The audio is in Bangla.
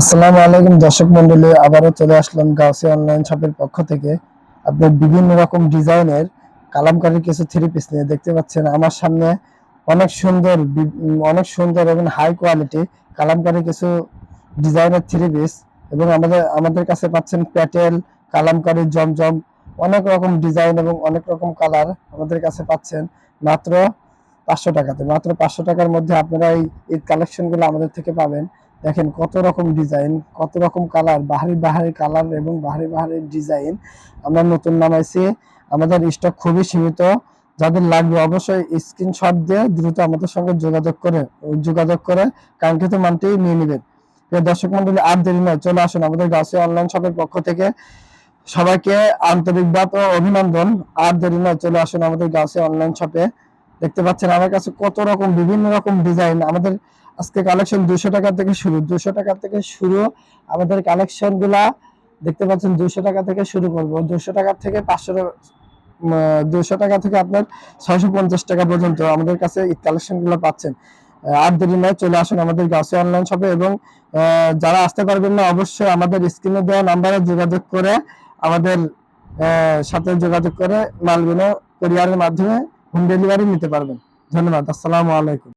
আসসালামু আলাইকুম দর্শক মন্ডলী, আবারও চলে আসলাম গাউসি অনলাইন শপের পক্ষ থেকে। আপনি বিভিন্ন রকম ডিজাইনের কালামকারীর কিছু থ্রি পিস নিয়ে দেখতে পাচ্ছেন। আমার সামনে অনেক সুন্দর অনেক সুন্দর এবং হাই কোয়ালিটি কালামকারী কিছু ডিজাইনের থ্রি পিস এবং আমাদের আমাদের কাছে পাচ্ছেন প্যাটেল, কালামকারী, জমজম, অনেক রকম ডিজাইন এবং অনেক রকম কালার আমাদের কাছে পাচ্ছেন। মাত্র পাঁচশো টাকাতে, মাত্র পাঁচশো টাকার মধ্যে আপনারা এই কালেকশনগুলো আমাদের থেকে পাবেন। দেখেন কত রকম ডিজাইন কত রকম কালার বাহারি বাহারি কালার এবং বাহারি বাহারি ডিজাইন আমরা নতুন নামাইছি, আমাদের স্টক খুবই সীমিত। যাদের লাগবে অবশ্যই স্ক্রিনশট দিয়ে দ্রুত আমাদের সঙ্গে যোগাযোগ করে যোগাযোগ করে কাঙ্ক্ষিত মানটি নিয়ে নেবেন। দর্শক মন্ডলী, আর দেরি নয়, চলে আসুন আমাদের গাছে অনলাইন শপের পক্ষ থেকে। সবাইকে আন্তরিকবাদ ও অভিনন্দন। আর দেরি নয়, চলে আসুন আমাদের গাছে অনলাইন শপে দেখতে পাচ্ছেন আমার কাছে কত রকম, বিভিন্ন রকম ডিজাইন আমাদের আজকে কালেকশন দুশো টাকা থেকে শুরু দুশো টাকা থেকে শুরু আমাদের কালেকশনগুলা, দেখতে পাচ্ছেন দুশো টাকা থেকে শুরু করব। দুশো টাকা থেকে পাঁচশো দুশো টাকা থেকে আপনার ছয়শো পঞ্চাশ টাকা পর্যন্ত আমাদের কাছে ঈদ কালেকশনগুলো পাচ্ছেন। আর দেরি নয়, চলে আসুন আমাদের গাছে অনলাইন শপে এবং যারা আসতে পারবেন না অবশ্যই আমাদের স্ক্রিনে দেওয়া নাম্বারে যোগাযোগ করে আমাদের সাথে যোগাযোগ করে মালগুলো কোরিয়ারের মাধ্যমে হোম ডেলিভারি নিতে পারবেন। ধন্যবাদ আসসালামু আলাইকুম।